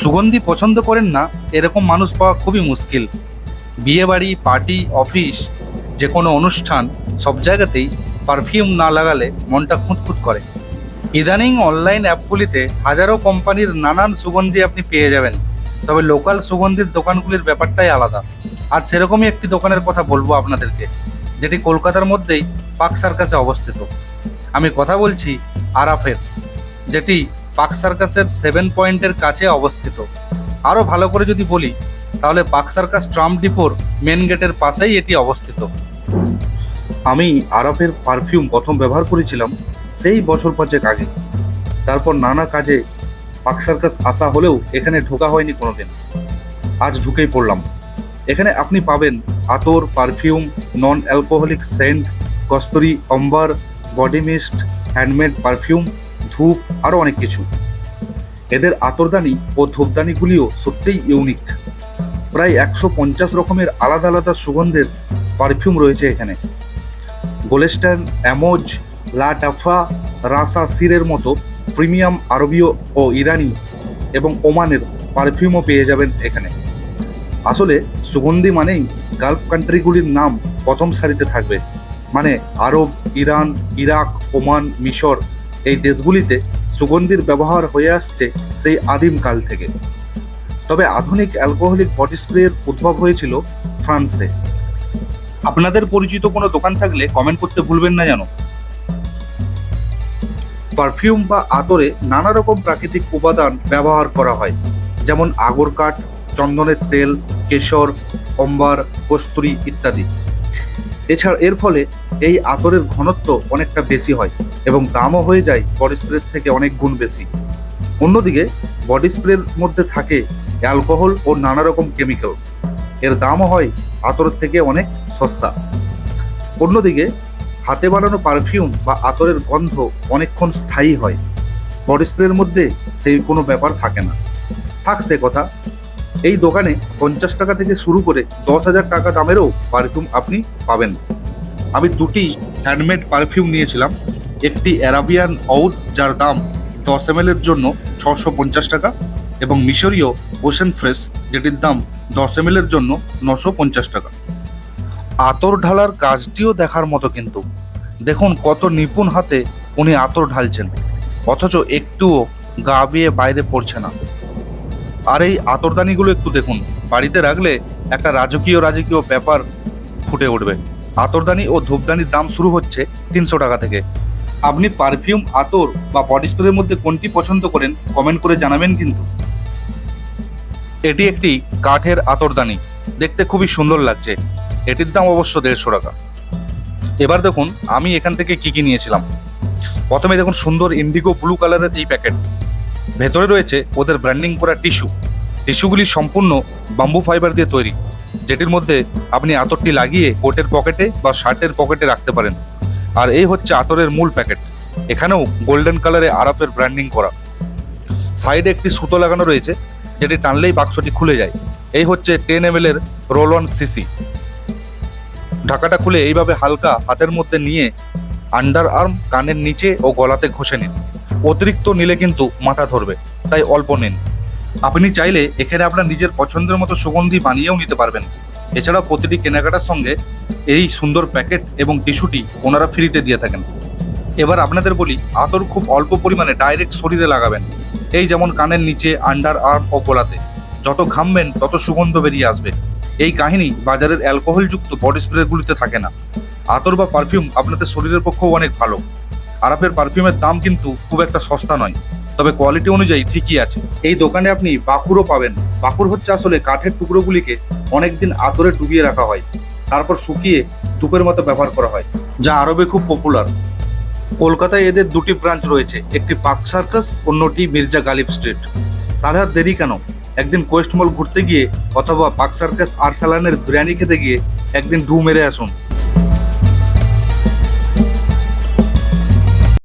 সুগন্ধি পছন্দ করেন না, এরকম মানুষ পাওয়া খুবই মুশকিল। বিয়েবাড়ি, পার্টি, অফিস যে কোনো অনুষ্ঠান, সব জায়গাতেই পারফিউম না লাগালে মনটা খুঁতখুত করে। ইদানিং অনলাইন অ্যাপগুলিতে হাজারো কোম্পানির নানান সুগন্ধি আপনি পেয়ে যাবেন। তবে লোকাল সুগন্ধির দোকানগুলির ব্যাপারটাই আলাদা। আর সেরকমই একটি দোকানের কথা বলব আপনাদেরকে, যেটি কলকাতার মধ্যেই পাক সার্কাসে অবস্থিত। আমি কথা বলছি আরাফের, যেটি পাক সার্কাসের সেভেন পয়েন্টের কাছে অবস্থিত। আরও ভালো করে যদি বলি, তাহলে পাক সার্কাস ট্রাম ডিপোর মেন গেটের পাশেই এটি অবস্থিত। আমি আরবের পারফিউম প্রথম ব্যবহার করেছিলাম সেই বছর পাঁচেক আগে। তারপর নানা কাজে পাক সার্কাস আসা হলেও এখানে ঢোকা হয়নি কোনোদিন। আজ ঢুকেই পড়লাম। এখানে আপনি পাবেন আতর, পারফিউম নন alcoholic scent, kasuri, amber, body mist, handmade perfume ধূপ আরও অনেক কিছু। এদের আতরদানি ও ধূপদানিগুলিও সত্যিই ইউনিক প্রায় একশো পঞ্চাশ রকমের আলাদা আলাদা সুগন্ধের পারফিউম রয়েছে এখানে। গোলেস্টান অ্যামোজ লা টাফা রাসা সিরের মতো প্রিমিয়াম আরবীয় ও ইরানি এবং ওমানের পারফিউমও পেয়ে যাবেন এখানে। আসলে সুগন্ধি মানেই গালফ কান্ট্রিগুলির নাম প্রথম সারিতে থাকবে। মানে আরব, ইরান, ইরাক, ওমান, মিশর এই দেশগুলিতে সুগন্ধির ব্যবহার হয়ে আসছে সেই আদিম কাল থেকে। তবে আধুনিক অ্যালকোহলিক বডি স্প্রের উদ্ভব হয়েছিল ফ্রান্সে। আপনাদের পরিচিত কোনো দোকান থাকলে কমেন্ট করতে ভুলবেন না যেন। পারফিউম বা আতরে নানা রকম প্রাকৃতিক উপাদান ব্যবহার করা হয়, যেমন আগর কাঠ চন্দনের তেল, কেশর, অম্বার, কস্তুরি ইত্যাদি। এছাড়া এর ফলে এই আতরের ঘনত্ব অনেকটা বেশি হয় এবং দামও হয়ে যায় বডি স্প্রের থেকে অনেক গুণ বেশি। অন্যদিকে বডি স্প্রের মধ্যে থাকে অ্যালকোহল ও নানা রকম কেমিক্যাল এর দামও হয় আতরের থেকে অনেক সস্তা। অন্যদিকে হাতে বানানো পারফিউম বা আতরের গন্ধ অনেকক্ষণ স্থায়ী হয়। বডি স্প্রের মধ্যে সেই কোনো ব্যাপার থাকে না। থাক সে কথা এই দোকানে পঞ্চাশ টাকা থেকে শুরু করে দশ হাজার টাকা দামেরও পারফিউম আপনি পাবেন। আমি দুটি হ্যান্ডমেড পারফিউম নিয়েছিলাম। একটি অ্যারাবিয়ান আউট যার দাম দশ এম এর জন্য ছশো পঞ্চাশ টাকা, এবং মিশরীয় ওশেন ফ্রেশ যেটির দাম দশ এম এর জন্য নশো পঞ্চাশ টাকা। আতর ঢালার কাজটিও দেখার মতো কিন্তু। দেখুন কত নিপুণ হাতে উনি আতর ঢালছেন। অথচ একটুও গা বিয়ে বাইরে পড়ছে না। আর এই আতরদানিগুলো একটু দেখুন। বাড়িতে রাখলে একটা রাজকীয় রাজকীয় ব্যাপার ফুটে উঠবে। আতরদানি ও ধূপদানির দাম শুরু হচ্ছে তিনশো টাকা থেকে। আপনি পারফিউম, আতর বা বডি স্প্রের মধ্যে কোনটি পছন্দ করেন, কমেন্ট করে জানাবেন কিন্তু। এটি একটি কাঠের আতরদানি। দেখতে খুবই সুন্দর লাগছে। এটির দাম অবশ্য দেড়শো টাকা। এবার দেখুন, আমি এখান থেকে কি কি নিয়েছিলাম। প্রথমে দেখুন সুন্দর ইন্ডিগো ব্লু কালারের এই প্যাকেট। ভেতরে রয়েছে ওদের ব্র্যান্ডিং করা টিস্যু টিস্যুগুলি সম্পূর্ণ বাম্বু ফাইবার দিয়ে তৈরি। যেটির মধ্যে আপনি আতরটি লাগিয়ে কোটের পকেটে বা শার্টের পকেটে রাখতে পারেন। আর এই হচ্ছে আতরের মূল প্যাকেট এখানেও গোল্ডেন কালারে আরাফের ব্র্যান্ডিং করা। সাইডে একটি সুতো লাগানো রয়েছে, যেটি টানলেই বাক্সটি খুলে যায়। এই হচ্ছে টেন এম এর রোল অন সিসি ঢাকাটা খুলে এইভাবে হালকা হাতের মধ্যে নিয়ে আন্ডার আর্ম কানের নিচে ও গলাতে ঘষে নিন। অতিরিক্ত নিলে কিন্তু মাথা ধরবে, তাই অল্প নিন। আপনি চাইলে এখানে আপনার নিজের পছন্দের মতো সুগন্ধি বানিয়েও নিতে পারবেন। এছাড়াও প্রতিটি কেনাকাটার সঙ্গে এই সুন্দর প্যাকেট এবং টিস্যুটি ওনারা ফ্রিতে দিয়ে থাকেন। এবার আপনাদের বলি, আতর খুব অল্প পরিমাণে ডাইরেক্ট শরীরে লাগাবেন। এই যেমন কানের নিচে, আন্ডার আর্ম ও গোলাতে। যত ঘামবেন, তত সুগন্ধ বেরিয়ে আসবে। এই কাহিনী বাজারের অ্যালকোহলযুক্ত বডি স্প্রেগুলিতে থাকে না। আতর বা পারফিউম আপনাদের শরীরের পক্ষেও অনেক ভালো। আরাফের পারফিউমের দাম কিন্তু খুব একটা সস্তা নয়। তবে কোয়ালিটি অনুযায়ী ঠিকই আছে। এই দোকানে আপনি বাকুরও পাবেন। বাকুর হচ্ছে আসলে কাঠের টুকরোগুলিকে অনেকদিন আতরে ডুবিয়ে রাখা হয়। তারপর শুকিয়ে ধূপের মতো ব্যবহার করা হয়, যা আরবে খুব পপুলার কলকাতায় এদের দুটি ব্রাঞ্চ রয়েছে, একটি পাক সার্কাস, অন্যটি মির্জা গালিব স্ট্রিট। তাহলে আর দেরি কেন? একদিন কোয়েস্ট মল ঘুরতে গিয়ে অথবা পাক সার্কাস আরসালানের বিরিয়ানি খেতে গিয়ে একদিন ডু মেরে আসুন।